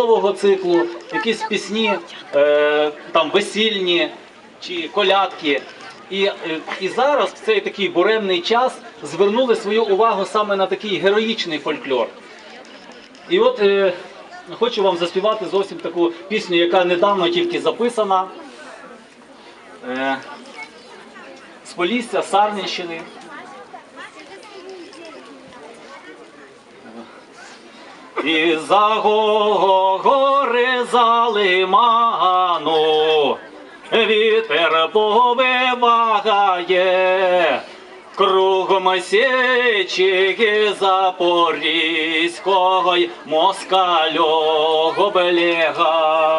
нового циклу, якісь пісні е, там весільні чи колядки. І, е, і зараз в цей такий буремний час звернули свою увагу саме на такий героїчний фольклор. І от е, хочу вам заспівати зовсім таку пісню, яка недавно тільки записана. Е, з Полісся, Сарненщини. І за го- гори за лиману вітер повивагає, кругом січі запорізького й москалього облягає.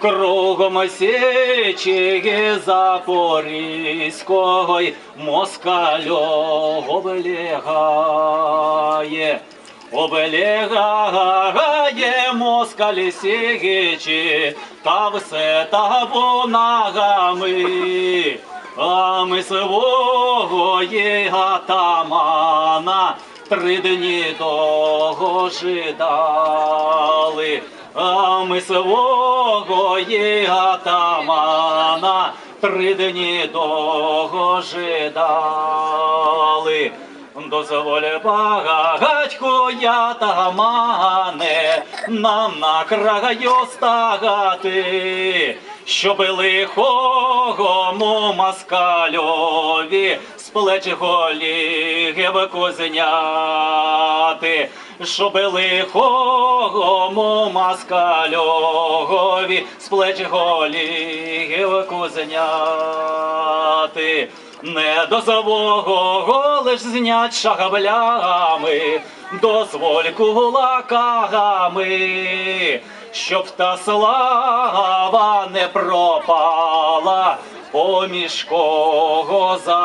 Кругом січі запорізького й москалього облягає. Облягає москалі сігичі, та все та ногами. А ми свого гатамана три дні того жидали. А ми свого є гатамана три дні того жидали. Дозволь багатько я тамане, нам на краю стагати, щоб лихому москальові з плеч голігів кузняти, щоб лихому москальові з плеч голігів кузняти. Не дозвого лиш знять шагаблями, дозволь кулаками, щоб та слава не пропала поміж козаками,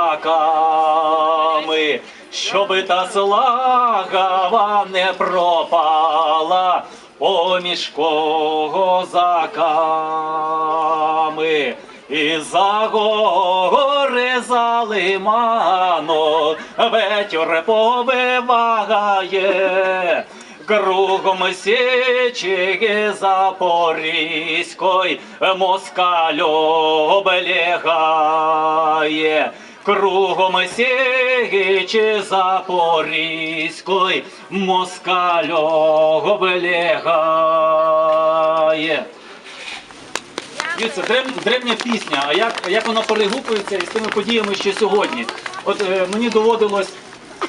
щоб та слава не пропала поміж козаками. І за гори за лиману ветер повивагає, кругом січі запорізької москаль облягає. Кругом січі запорізької москаль облягає. Дивіться, древ- древня пісня, а як, як вона перегукується із тими подіями, що сьогодні. От е, мені доводилось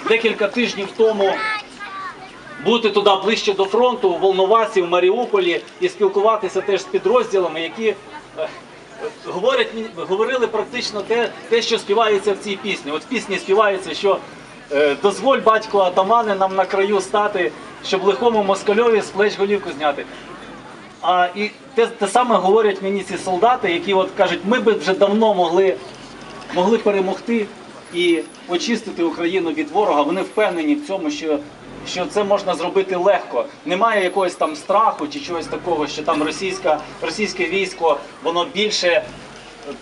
декілька тижнів тому бути туди ближче до фронту, в Волновасі, в Маріуполі, і спілкуватися теж з підрозділами, які е, говорять, говорили практично те, те, що співається в цій пісні. От в пісні співається, що е, дозволь батько атамани нам на краю стати, щоб лихому москальові з плеч голівку зняти. А і те, те саме говорять мені ці солдати, які от кажуть, ми би вже давно могли, могли перемогти і очистити Україну від ворога. Вони впевнені в цьому, що, що це можна зробити легко. Немає якогось там страху чи чогось такого, що там російська, російське військо, воно більше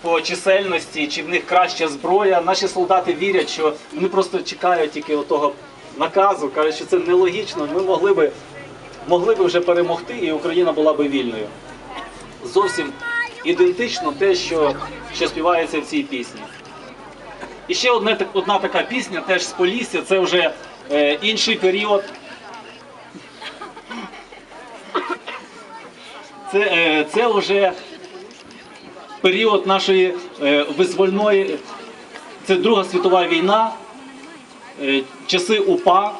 по чисельності, чи в них краща зброя. Наші солдати вірять, що вони просто чекають тільки того наказу, кажуть, що це нелогічно. Ми могли би могли би вже перемогти, і Україна була би вільною. Зовсім ідентично те, що, що співається в цій пісні. І ще одне, одна така пісня, теж з Полісся, це вже е, інший період. Це, е, це вже період нашої е, визвольної, це Друга світова війна, е, часи УПА.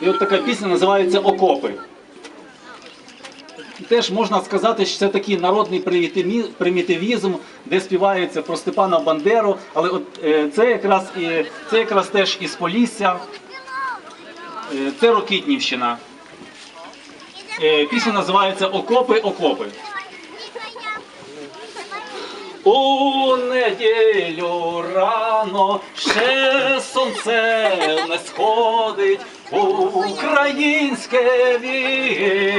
І от така пісня називається Окопи. Теж можна сказати, що це такий народний примітивізм, де співається про Степана Бандеру, але от е, це якраз і це якраз теж із Полісся, е, це Рокітнівщина. Е, Пісня називається Окопи, окопи. У неділю рано ще сонце не сходить, українське вік.